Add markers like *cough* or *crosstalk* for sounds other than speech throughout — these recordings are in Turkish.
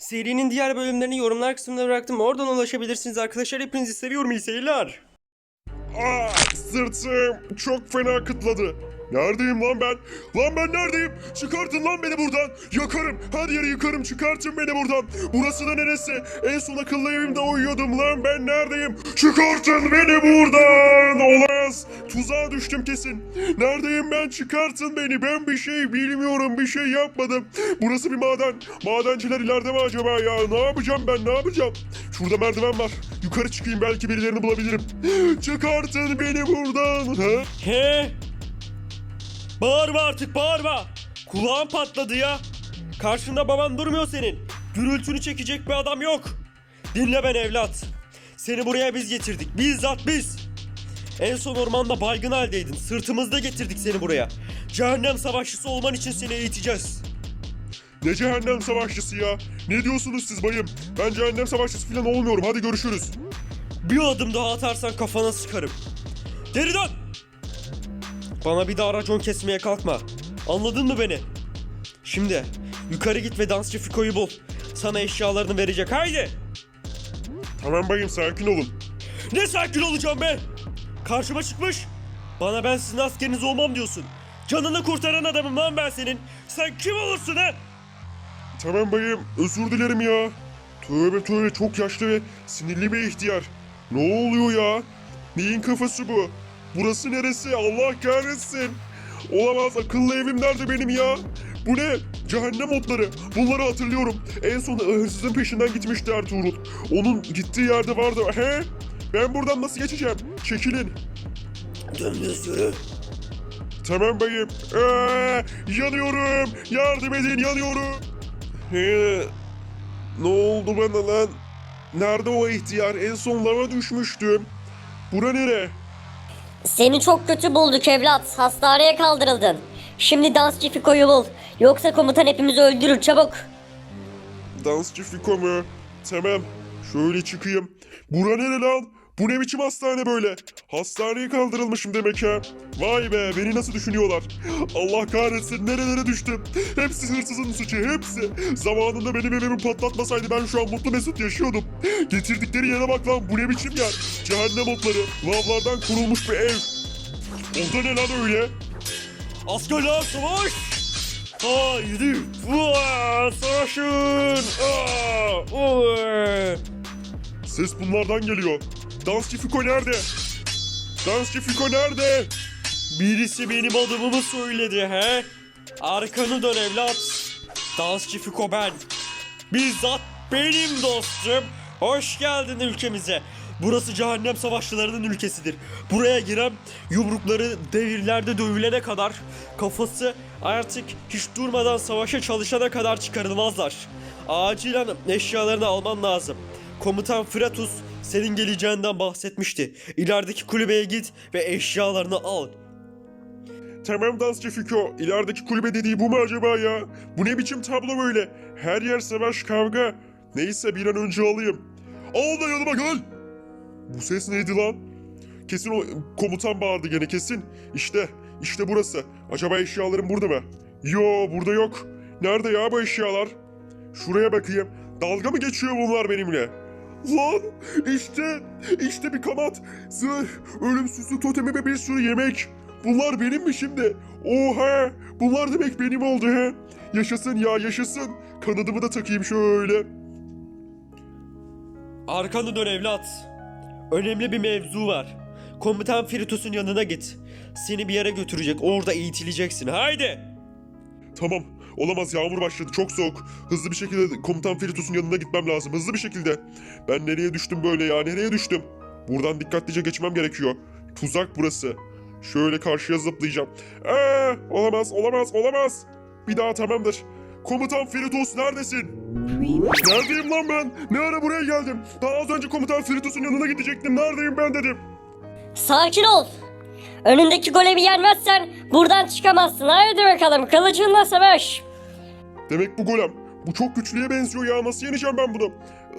Serinin diğer bölümlerini yorumlar kısmına bıraktım. Oradan ulaşabilirsiniz arkadaşlar. Hepinizi seviyorum. İyi seyirler. Aa, sırtım çok fena kıtladı. Neredeyim lan ben? Lan ben neredeyim? Çıkartın lan beni buradan. Yakarım. Her yeri yıkarım. Çıkartın beni buradan. Burası da neresi? En son akıllı evimde uyuyordum lan. Ben neredeyim? Çıkartın beni buradan. Olamaz. Tuzağa düştüm kesin. Neredeyim ben? Çıkartın beni. Ben bir şey bilmiyorum. Bir şey yapmadım. Burası bir maden. Madenciler ileride mi acaba ya? Ne yapacağım ben? Ne yapacağım? Şurada merdiven var. Yukarı çıkayım belki birilerini bulabilirim. Çıkartın beni buradan. Ha? He? Bağırma artık bağırma. Kulağım patladı ya. Karşında baban durmuyor senin. Gürültünü çekecek bir adam yok. Dinle ben evlat. Seni buraya biz getirdik. Bizzat biz. En son ormanda baygın haldeydin. Sırtımızda getirdik seni buraya. Cehennem savaşçısı olman için seni eğiteceğiz. Ne cehennem savaşçısı ya? Ne diyorsunuz siz bayım? Ben cehennem savaşçısı falan olmuyorum. Hadi görüşürüz. Bir adım daha atarsan kafana sıkarım. Geri dön! Bana bir daha racon kesmeye kalkma. Anladın mı beni? Şimdi yukarı git ve dansçı Fiko'yu bul. Sana eşyalarını verecek. Haydi! Tamam bayım sakin olun. Ne sakin olacağım be? Karşıma çıkmış. Bana ben sizin askeriniz olmam diyorsun. Canını kurtaran adamım lan ben senin. Sen kim olursun ha? Tamam bayım özür dilerim ya. Tövbe tövbe çok yaşlı ve sinirli bir ihtiyar. Ne oluyor ya? Neyin kafası bu? Burası neresi? Allah kahretsin. Olamaz akıllı evim nerede benim ya? Bu ne? Cehennem otları. Bunları hatırlıyorum. En son hırsızın peşinden gitmişti Ertuğrul. Onun gittiği yerde vardı. He? Ben buradan nasıl geçeceğim? Çekilin. Dümdüz yürü. Tamam bayım. Ee, yanıyorum. Yardım edin yanıyorum. Ee, ne oldu bana lan? Nerede o ihtiyar? En son lava düşmüştüm. Bura nere? Seni çok kötü bulduk evlat. Hastaneye kaldırıldın. Şimdi dansçı Fiko'yu bul. Yoksa komutan hepimizi öldürür çabuk. Dansçı Fiko mu? Tamam. Şöyle çıkayım. Bura nere lan? Bu ne biçim hastane böyle? Hastaneye kaldırılmışım demek ha. Vay be beni nasıl düşünüyorlar? Allah kahretsin nerelere düştüm. Hepsi hırsızın suçu hepsi. Zamanında benim evimi patlatmasaydı ben şu an mutlu mesut yaşıyordum. Getirdikleri yere bak lan bu ne biçim yer? Cehennem otları. Lavlardan kurulmuş bir ev. O da ne lan öyle? Askerler savaş! Haydi! Vaa! Savaşın! Aa! Ses bunlardan geliyor. Dansçı Fiko nerede? Dansçı Fiko nerede? Birisi benim adımımı söyledi he? Arkanı dön evlat. Dansçı Fiko ben. Bizzat benim dostum. Hoş geldin ülkemize. Burası cehennem savaşçılarının ülkesidir. Buraya giren yumrukları devirlerde dövülene kadar kafası artık hiç durmadan savaşa çalışana kadar çıkarılmazlar. Acilen eşyalarını alman lazım. Komutan Fratus senin geleceğinden bahsetmişti. İlerideki kulübeye git ve eşyalarını al. Tamam dansçı Fiko. İlerideki kulübe dediği bu mu acaba ya? Bu ne biçim tablo böyle? Her yer savaş kavga. Neyse bir an önce alayım. Al da yanıma gel. Bu ses neydi lan? Kesin o komutan bağırdı gene kesin. İşte, işte burası. Acaba eşyalarım burada mı? Yo burada yok. Nerede ya bu eşyalar? Şuraya bakayım. Dalga mı geçiyor bunlar benimle? Lan işte işte bir kanat, zırh, ölümsüzlük totemi ve bir sürü yemek. Bunlar benim mi şimdi? Oha! Bunlar demek benim oldu he. Yaşasın ya yaşasın. Kanadımı da takayım şöyle. Arkanı dön evlat. Önemli bir mevzu var. Komutan Fritus'un yanına git. Seni bir yere götürecek. Orada eğitileceksin. Haydi. Tamam. Olamaz yağmur başladı çok soğuk. Hızlı bir şekilde komutan Feritus'un yanına gitmem lazım. Hızlı bir şekilde. Ben nereye düştüm böyle ya nereye düştüm? Buradan dikkatlice geçmem gerekiyor. Tuzak burası. Şöyle karşıya zıplayacağım. Eee, olamaz olamaz olamaz. Bir daha tamamdır. Komutan Feritus neredesin? Neredeyim lan ben? Ne ara buraya geldim? Daha az önce komutan Feritus'un yanına gidecektim. Neredeyim ben dedim. Sakin ol. Önündeki golemi yenmezsen buradan çıkamazsın. Haydi bakalım kılıcınla savaş. Demek bu golem. Bu çok güçlüye benziyor ya. Nasıl yeneceğim ben bunu?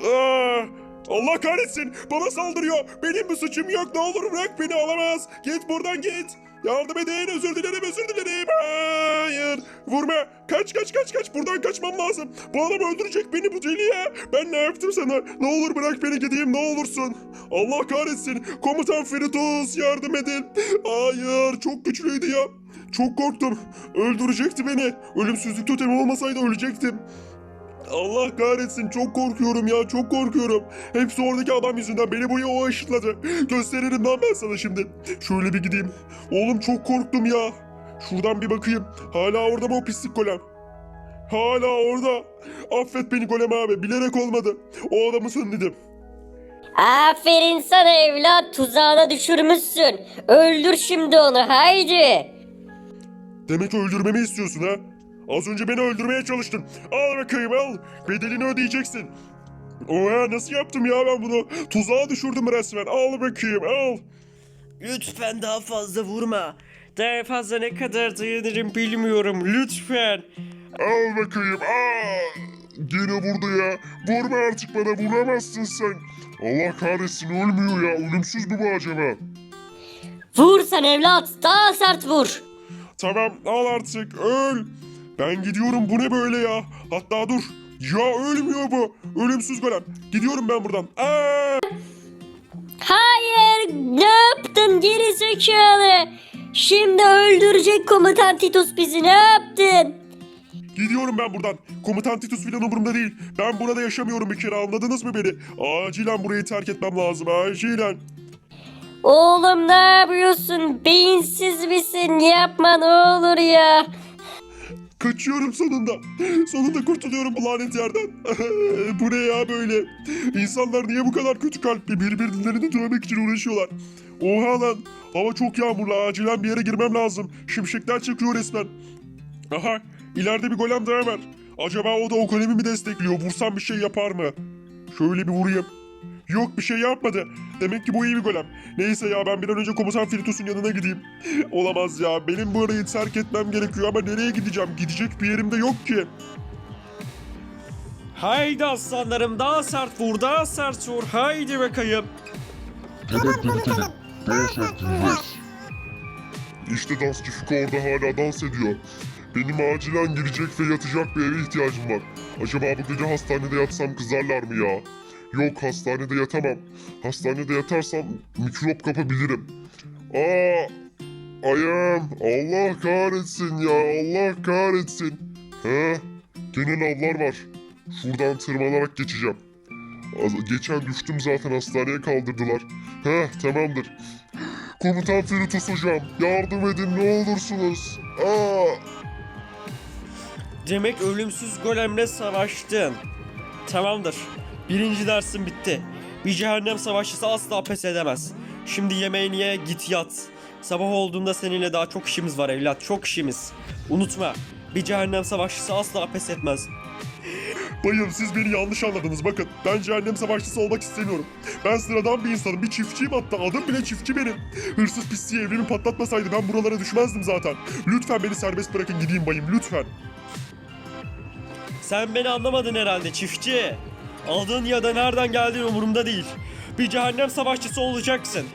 Aa, Allah kahretsin. Bana saldırıyor. Benim bir suçum yok. Ne olur bırak beni alamaz. Git buradan git. Yardım edin. Özür dilerim özür dilerim. Hayır. Vurma. Kaç kaç kaç kaç. Buradan kaçmam lazım. Bu adam öldürecek beni bu deli ya. Ben ne yaptım sana? Ne olur bırak beni gideyim ne olursun. Allah kahretsin. Komutan Feritos yardım edin. Hayır çok güçlüydü ya. Çok korktum. Öldürecekti beni. Ölümsüzlük totemi olmasaydı ölecektim. Allah kahretsin çok korkuyorum ya çok korkuyorum. Hepsi oradaki adam yüzünden beni buraya o ışıtladı. Gösteririm lan ben sana şimdi. Şöyle bir gideyim. Oğlum çok korktum ya. Şuradan bir bakayım. Hala orada mı o pislik golem? Hala orada. Affet beni golem abi bilerek olmadı. O adamı sönledim. Aferin sana evlat tuzağına düşürmüşsün. Öldür şimdi onu haydi. Demek öldürmemi istiyorsun ha? Az önce beni öldürmeye çalıştın. Al bakayım al. Bedelini ödeyeceksin. Oha nasıl yaptım ya ben bunu? Tuzağa düşürdüm resmen. Al bakayım al. Lütfen daha fazla vurma. Daha fazla ne kadar dayanırım bilmiyorum. Lütfen. Al bakayım. Aa! Gene vurdu ya. Vurma artık bana vuramazsın sen. Allah kahretsin ölmüyor ya. Ölümsüz mü bu acaba? Vur sen evlat daha sert vur. Tamam al artık öl. Ben gidiyorum bu ne böyle ya? Hatta dur. Ya ölmüyor bu. Ölümsüz golem. Gidiyorum ben buradan. Aa! Hayır ne yaptın geri zekalı. Şimdi öldürecek komutan Titus bizi ne yaptın? Gidiyorum ben buradan. Komutan Titus filan umurumda değil. Ben burada yaşamıyorum bir kere anladınız mı beni? Acilen burayı terk etmem lazım acilen. Oğlum ne yapıyorsun? Beyinsiz misin? Yapma ne olur ya. Kaçıyorum sonunda. Sonunda kurtuluyorum bu lanet yerden. *laughs* bu ne ya böyle? İnsanlar niye bu kadar kötü kalpli birbirlerini dövmek için uğraşıyorlar? Oha lan. Hava çok yağmurlu. Acilen bir yere girmem lazım. Şimşekler çıkıyor resmen. Aha. ileride bir golem daha var. Acaba o da o golemi mi destekliyor? Vursam bir şey yapar mı? Şöyle bir vurayım. Yok bir şey yapmadı. Demek ki bu iyi bir golem. Neyse ya ben bir an önce komutan Firitus'un yanına gideyim. *laughs* Olamaz ya. Benim bu arayı terk etmem gerekiyor ama nereye gideceğim? Gidecek bir yerim de yok ki. Haydi aslanlarım daha sert vur daha sert vur. Haydi bakayım. Tamam komutanım. Daha sert vuracağız. İşte dansçı orada hala dans ediyor. Benim acilen girecek ve yatacak bir eve ihtiyacım var. Acaba bu gece hastanede yatsam kızarlar mı ya? Yok hastanede yatamam. Hastanede yatarsam mikrop kapabilirim. Aa! Ayağım! Allah kahretsin ya! Allah kahretsin! He? Gene lavlar var. Şuradan tırmanarak geçeceğim. Geçen düştüm zaten hastaneye kaldırdılar. Heh tamamdır. Komutan Feritus hocam yardım edin ne olursunuz. Aa! Demek ölümsüz golemle savaştın. Tamamdır. Birinci dersin bitti. Bir cehennem savaşçısı asla pes edemez. Şimdi yemeğini ye git yat. Sabah olduğunda seninle daha çok işimiz var evlat çok işimiz. Unutma bir cehennem savaşçısı asla pes etmez. Bayım siz beni yanlış anladınız bakın. Ben cehennem savaşçısı olmak istemiyorum. Ben sıradan bir insanım. Bir çiftçiyim hatta. Adım bile çiftçi benim. Hırsız pisliği evrimi patlatmasaydı ben buralara düşmezdim zaten. Lütfen beni serbest bırakın gideyim bayım lütfen. Sen beni anlamadın herhalde çiftçi. Adın ya da nereden geldiğin umurumda değil. Bir cehennem savaşçısı olacaksın.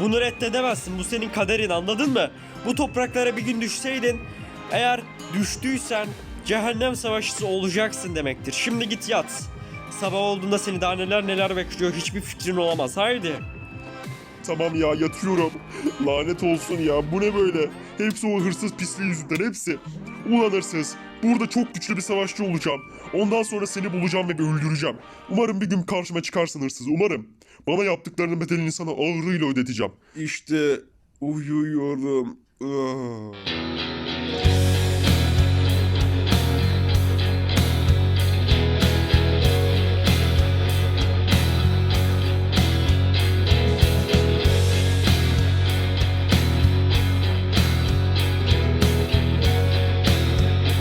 Bunu reddedemezsin. Bu senin kaderin anladın mı? Bu topraklara bir gün düşseydin eğer düştüysen cehennem savaşçısı olacaksın demektir. Şimdi git yat. Sabah olduğunda seni daha neler neler bekliyor hiçbir fikrin olamaz. Haydi. Tamam ya yatıyorum. Lanet olsun ya bu ne böyle? Hepsi o hırsız pisliği yüzünden hepsi. Ulan hırsız. Burada çok güçlü bir savaşçı olacağım. Ondan sonra seni bulacağım ve öldüreceğim. Umarım bir gün karşıma çıkarsın hırsız umarım. Bana yaptıklarının bedelini sana ağırıyla ödeteceğim. İşte uyuyorum. Ah.